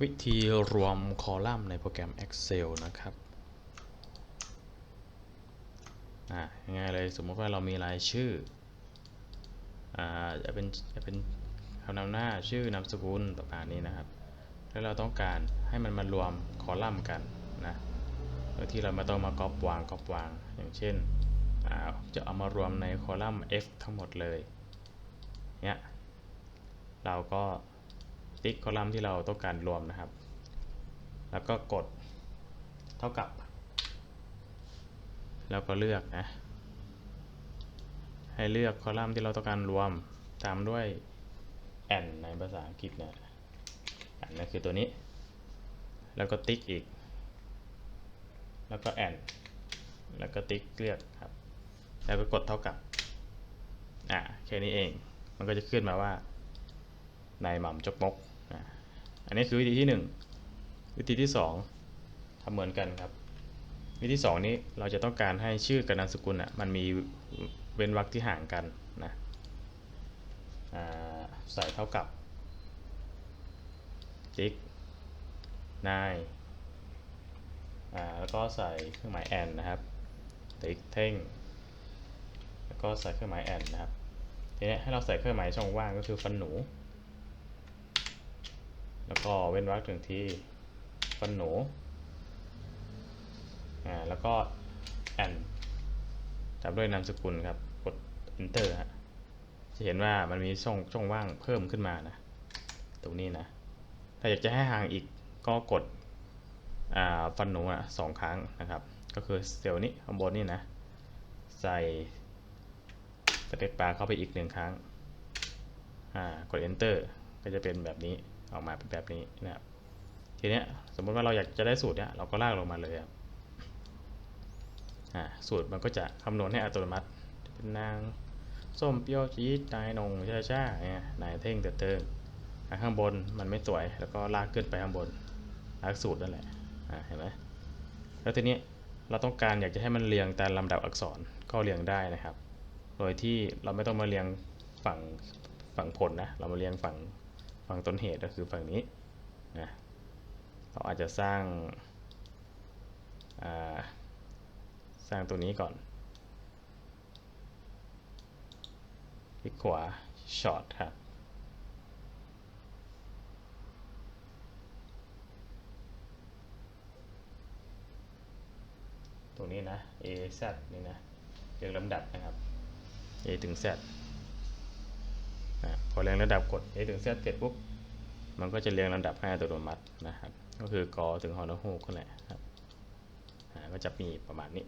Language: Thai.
วิธีรวมคอลัมน์ในโปรแกรม Excel นะครับอ่าง่ายเลยสมมติว่าเรามีรายชื่ออ่าจะเป็นจะเป็นคำนำหน้าชื่อนามสกุลประมาณนี้นะครับ แล้วเราต้องการให้มันมารวมคอลัมน์กันนะโดยที่เราไม่ต้องมาก๊อปวางก๊อปวาง อย่างเช่นอ่าจะเอามารวมในคอลัมน์ F ทั้งหมดเลยเนี่ยเราก็ ติ๊กคอลัมน์ที่เราต้องการรวมนะครับ แล้วก็กดเท่ากับ แล้วก็เลือกนะ ให้เลือกคอลัมน์ที่เราต้องการรวมตามด้วย and ในภาษาอังกฤษนะอันนั่นคือตัวนี้ แล้วก็ติ๊กอีก แล้วก็ and แล้วก็ติ๊กเลือกครับ แล้วก็กดเท่ากับ อ่าแค่นี้เอง มันก็จะขึ้นมาว่า นายหม่ำจกมก อันนี้คือวิธีที่ 1 วิธีที่ 2ทำเหมือนกันครับ วิธี 2 นี้เราจะต้องการให้ชื่อกับนามสกุลอะมันมีเว้นวรรคที่ห่างกันนะใส่เท่ากับติ๊กนายแล้วก็ใส่เครื่องหมายแอนนะครับติ๊กเท่งแล้วก็ใส่เครื่องหมายแอนนะครับทีนี้ให้เราใส่เครื่องหมายช่องว่างก็คือฟันหนู แล้วก็เว้นวรรคถึงที่ฟันหนูอ่าแล้วก็แอนตามด้วยนามสกุลครับ กด enter ฮะจะเห็นว่ามันมีช่องช่องว่างเพิ่มขึ้นมานะ ตรงนี้นะ ถ้าอยากจะให้ห่างอีกก็กดฟันหนูอะสองครั้งนะครับ ก็คือเซลล์นี้ข้างบนนี่นะ ใส่สเต็ปปลาเข้าไปอีกหนึ่งครั้งกด enter ก็จะเป็นแบบนี้ ออกมาเป็นแบบนี้นะครับทีเนี้ยสมมติว่าเราอยากจะได้สูตรเนี้ยเราก็ลากลงมาเลยครับสูตรมันก็จะคำนวณให้อัตโนมัติเป็นนางส้มเปรี้ยวจี๊ดนายนงช่าช่าเนี่ยนายเท่งเติร์เติงข้างบนมันไม่สวยแล้วก็ลากขึ้นไปข้างบนลากสูตรนั่นแหละเห็นไหมแล้วทีนี้เราต้องการอยากจะให้มันเรียงตามลำดับอักษรก็เรียงได้นะครับ โดยที่เราไม่ต้องมาเรียงฝั่งฝั่งผลนะ เรามาเรียงฝั่ง ฝั่งต้นเหตุก็คือฝั่งนี้นะเราอาจจะสร้างสร้างตัวนี้ก่อนคลิกขวาช็อตครับตรงนี้นะ A Z นี่นะเรียงลำดับนะครับ A ถึง Z พอเรียงระดับกด A ถึง Z เสร็จปุ๊บ มันก็จะเรียงลำดับให้อัตโนมัตินะครับ ก็คือกอถึงฮอนฮูกนั่นแหละครับก็จะมีประมาณนี้